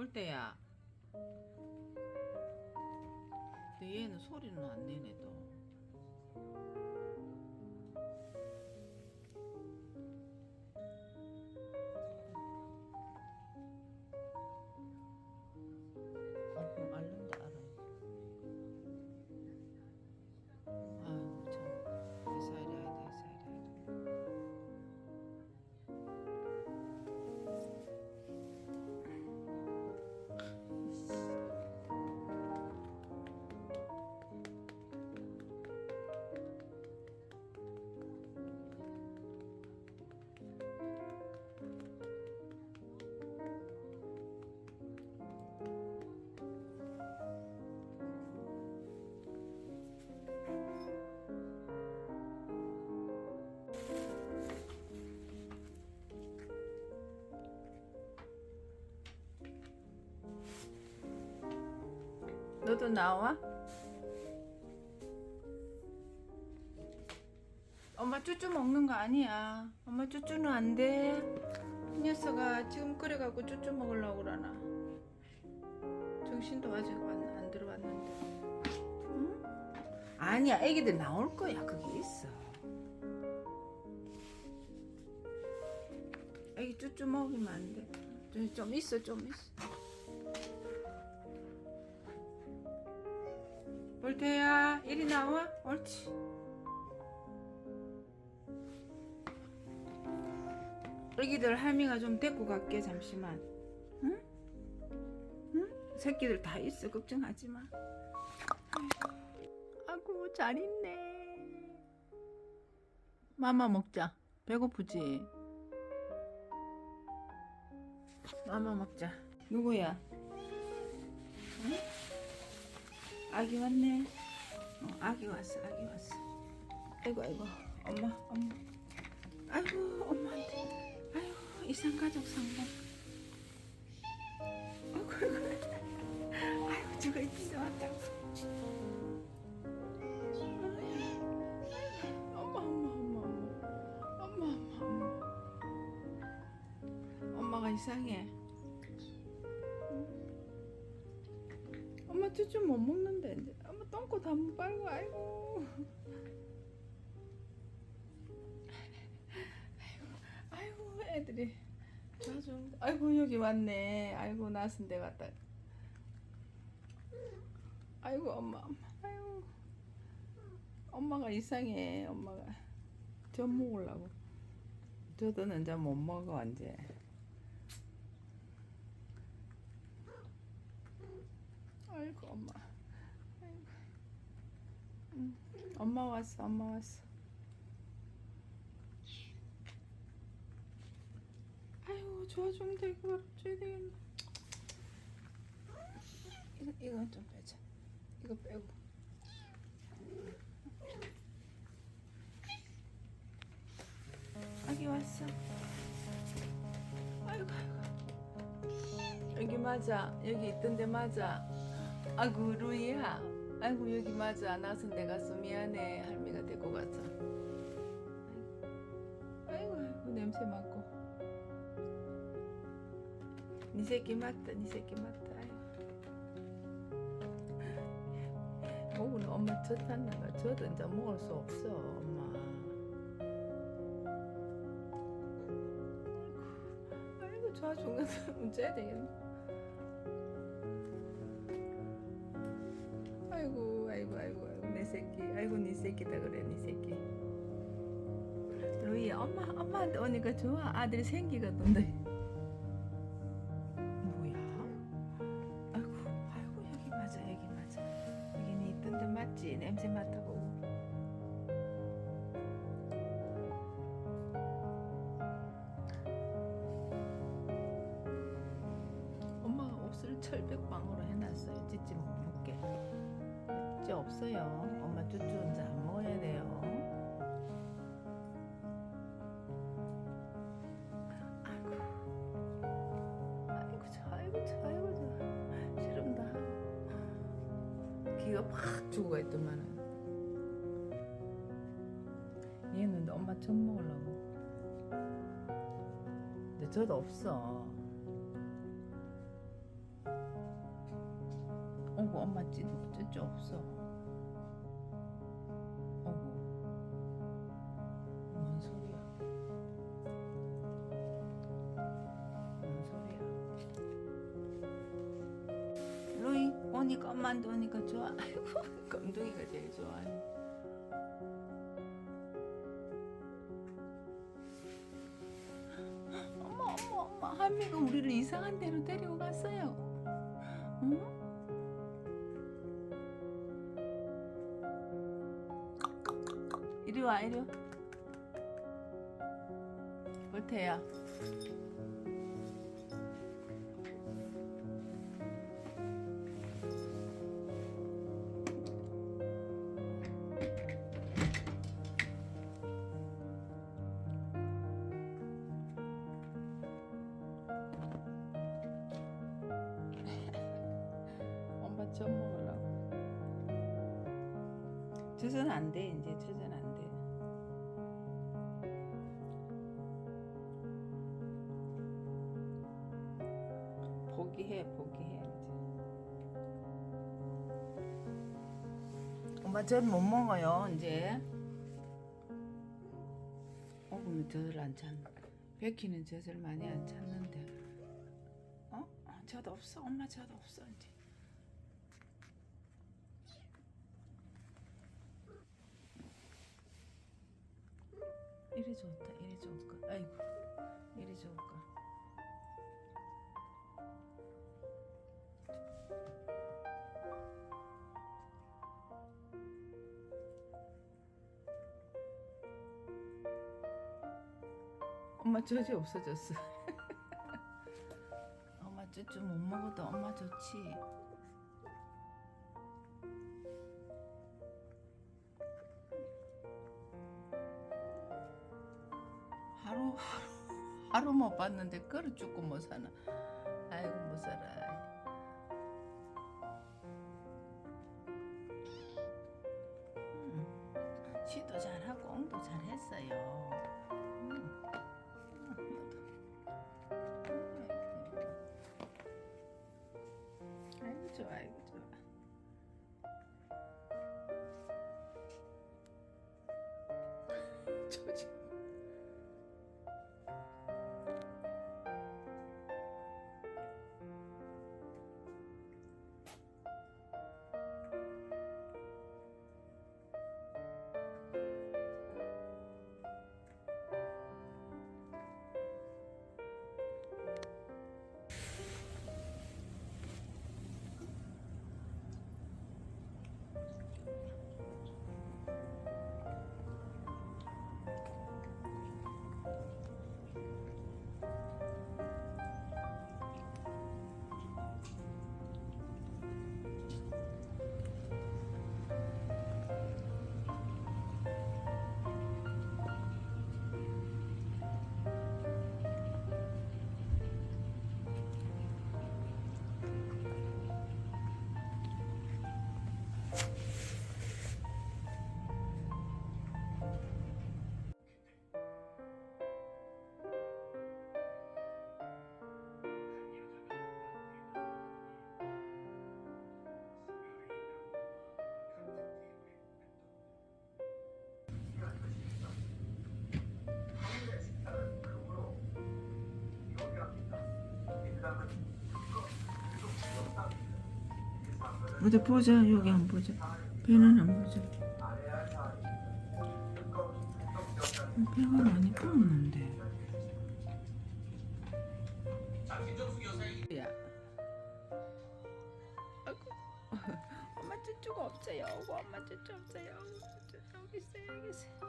볼 때야. 근데 얘는 소리는 안 내네 또. 너도 나와? 엄마 쭈쭈 먹는 거 아니야. 엄마 쭈쭈는 안 돼. 이 녀석아 지금 그래갖고 쭈쭈 먹으려고 그러나. 정신도 아직 안, 안 들어왔는데. 응? 아니야, 애기들 나올 거야. 그게 있어. 애기 쭈쭈 먹으면 안 돼. 좀, 좀 있어, 좀 있어. 볼테야 이리 나와 옳지 애기들 할미가 좀 데리고 갈게 잠시만 응? 응? 새끼들 다 있어 걱정하지 마 아이고 잘 있네 마마 먹자 배고프지? 마마 먹자 누구야? 응? 아기 왔네. 어, 아기 왔어, 아기 왔어. 아이고, 아이고, 엄마, 엄마. 아이고, 엄마한테. 아이고, 이상가족 상봉. 아이고, 아이고. 아이고, 저거 엄마, 엄마, 엄마. 엄마, 엄마, 엄마. 엄마가 이상해. 쭈쭈 못 먹는데 이제 엄마 똥꼬 다 못 빨고 아이고. 아이고 아이고 애들이. 자좀 아이고 여기 왔네. 아이고 나선 데 갔다. 아이고 엄마 아이고. 엄마가 이상해 엄마가. 젖 먹으려고. 저도는 이제 못 먹어 이제 아이고 엄마. 아이고. 응. 엄마 왔어 엄마 왔어. 아이고 좋아 좀 되고 되겠네. 이거 이건 좀 빼자. 이거 빼고. 아기 왔어. 아이고. 여기 맞아. 여기 있던데 맞아 아이고 루이야. 아이고 여기 맞아 나선 내가 서 미안해. 할미가 데리고 갔어 아이고 아이고 냄새 맡고. 니 새끼 맞다 니 새끼 맞다. 먹으는 엄마 젖 탔나가 젖은 이제 먹을 수 없어 엄마. 아이고 아이고 저 중간 문제야 되겠네 아이고 아이고 아이고 내 새끼. 아이고 네 새끼다 그래 네 새끼. 루이 엄마 엄마한테 오니까 좋아. 아들이 생기거든데. 뭐야? 아이고 아이고 여기 맞아 여기 맞아. 여기 니 있던 데 맞지? 냄새 맡아보고. 철벽방으로 해놨어요. 찢지 못먹 게찌 없어요. 엄마 쭈쭈 이제 안 먹어야 돼요. 얘는 엄마 처음 먹으려고. 근데 저도 없어 오니까 엄마한테 오니까 좋아. 아이고 검둥이가 제일 좋아하네. 어머 어머 어머 할미가 우리를 이상한 데로 데리고 갔어요. 응? 이리 와 이리 와. 볼테야. 좀 먹으려고. 젖은 안 돼, 이제 젖은 안 돼. 포기해, 포기해, 이제. 엄마 젖 못 먹어요, 이제. 어, 그러면 젖을 안 찾. 베키는 젖을 많이 안 찾는데. 어? 아, 젖 없어, 엄마 젖 없어, 이제. 이리 좋다 이리 좋을까? 아이고 이리 좋을까? 엄마 젖이 없어졌어. 엄마 쭈쭈 못 먹어도 엄마 좋지 하루 하루 못 봤는데 그릇 죽고 못 사나? 아이고 못 살아. 음, 시도 잘하고 옹도 잘했어요. 음. 아이고 좋아 아이고 좋아 어디 보자. 여기 안 보자. 배는 안 보자. 배가 많이 뽑는데. 야. 엄마 쭈쭈 없어요. 엄마 쭈쭈 없어요. 여기 있어요 여기 있어요.